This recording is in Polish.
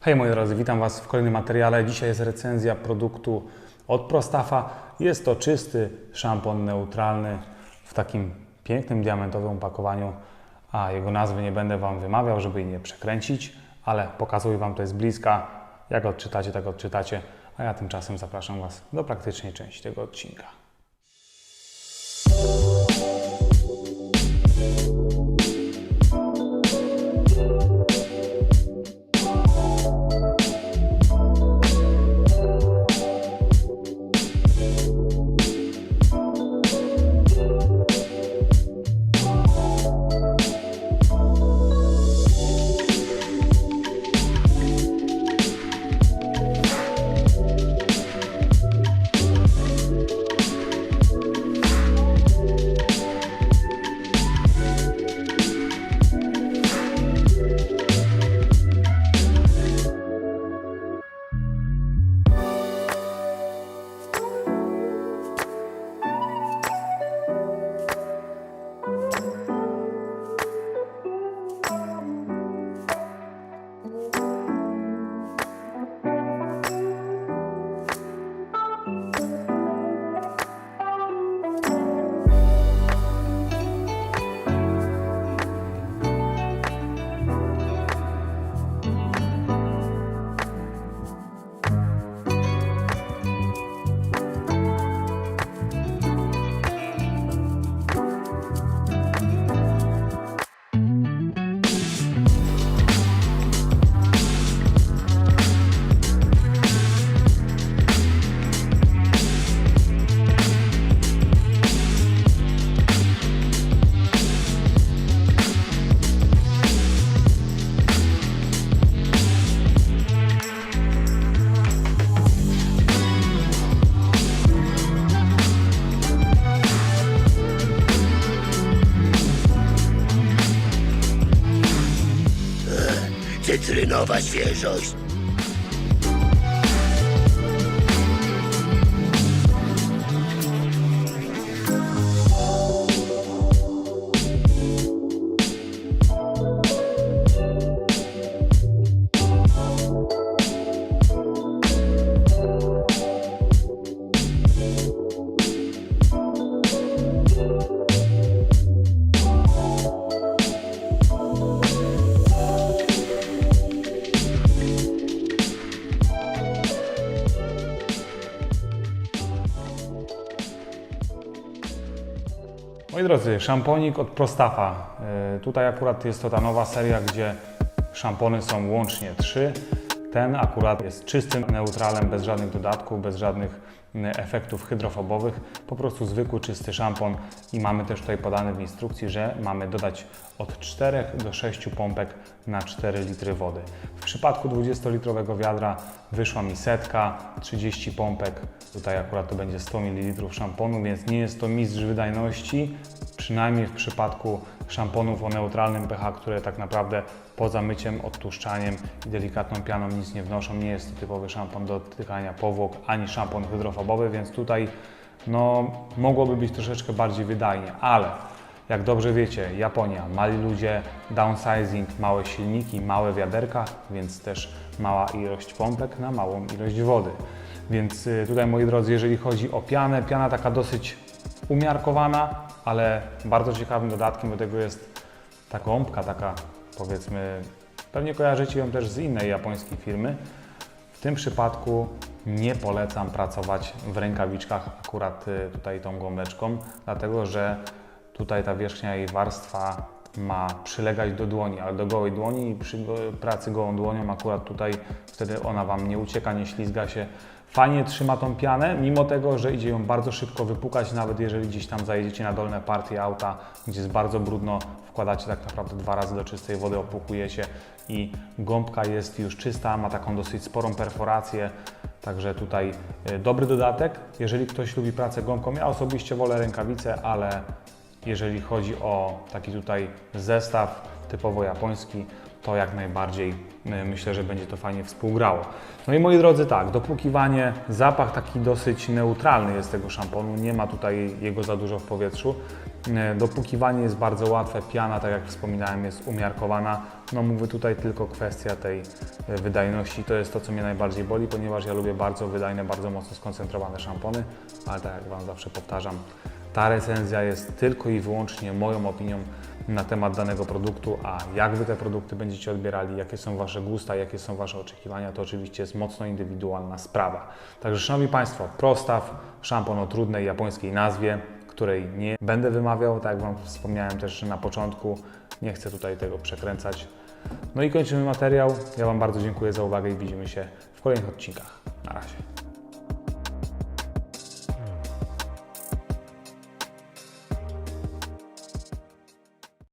Hej moi drodzy, witam Was w kolejnym materiale. Dzisiaj jest recenzja produktu od Prostafa. Jest to czysty szampon neutralny w takim pięknym diamentowym opakowaniu, a jego nazwy nie będę Wam wymawiał, żeby jej nie przekręcić, ale pokazuję Wam to z bliska. Jak odczytacie, tak odczytacie, a ja tymczasem zapraszam Was do praktycznej części tego odcinka. Cytrynowa świeżość. Drodzy, szamponik od Prostafa. Y, Tutaj akurat jest to ta nowa seria, gdzie szampony są łącznie trzy. Ten akurat jest czystym neutralem, bez żadnych dodatków, bez żadnych efektów hydrofobowych. Po prostu zwykły, czysty szampon i mamy też tutaj podane w instrukcji, że mamy dodać od 4 do 6 pompek na 4 litry wody. W przypadku 20-litrowego wiadra wyszła mi setka, 30 pompek. Tutaj akurat to będzie 100 ml szamponu, więc nie jest to mistrz wydajności, przynajmniej w przypadku szamponów o neutralnym pH, które tak naprawdę poza myciem, odtłuszczaniem i delikatną pianą nic nie wnoszą. Nie jest to typowy szampon do dotykania powłok, ani szampon hydrofobowy, więc tutaj no, mogłoby być troszeczkę bardziej wydajnie, ale jak dobrze wiecie, Japonia, mali ludzie, downsizing, małe silniki, małe wiaderka, więc też mała ilość pompek na małą ilość wody. Więc y, tutaj moi drodzy, jeżeli chodzi o pianę, piana taka dosyć umiarkowana, ale bardzo ciekawym dodatkiem do tego jest ta gąbka, taka powiedzmy, pewnie kojarzycie ją też z innej japońskiej firmy. W tym przypadku nie polecam pracować w rękawiczkach akurat y, tutaj tą gąbeczką, dlatego że tutaj ta wierzchnia jej warstwa ma przylegać do dłoni, ale do gołej dłoni i przy pracy gołą dłonią akurat tutaj wtedy ona Wam nie ucieka, nie ślizga się. Fajnie trzyma tą pianę, mimo tego, że idzie ją bardzo szybko wypukać, nawet jeżeli gdzieś tam zajedziecie na dolne partie auta, gdzie jest bardzo brudno, wkładacie tak naprawdę dwa razy do czystej wody, opłukujecie i gąbka jest już czysta, ma taką dosyć sporą perforację, także tutaj y, dobry dodatek. Jeżeli ktoś lubi pracę gąbką, ja osobiście wolę rękawice, ale jeżeli chodzi o taki tutaj zestaw typowo japoński, to jak najbardziej y, myślę, że będzie to fajnie współgrało. No i moi drodzy, tak, dopłukiwanie, zapach taki dosyć neutralny jest tego szamponu, nie ma tutaj jego za dużo w powietrzu. Y, Dopłukiwanie jest bardzo łatwe, piana, tak jak wspominałem, jest umiarkowana. No mówię tutaj tylko kwestia tej y, wydajności, to jest to, co mnie najbardziej boli, ponieważ ja lubię bardzo wydajne, bardzo mocno skoncentrowane szampony, ale tak jak Wam zawsze powtarzam, ta recenzja jest tylko i wyłącznie moją opinią na temat danego produktu, a jak Wy te produkty będziecie odbierali, jakie są Wasze gusta, jakie są Wasze oczekiwania, to oczywiście jest mocno indywidualna sprawa. Także Szanowni Państwo, Prostaw, szampon o trudnej japońskiej nazwie, której nie będę wymawiał, tak jak Wam wspomniałem też na początku, nie chcę tutaj tego przekręcać. No i kończymy materiał. Ja Wam bardzo dziękuję za uwagę i widzimy się w kolejnych odcinkach. Na razie.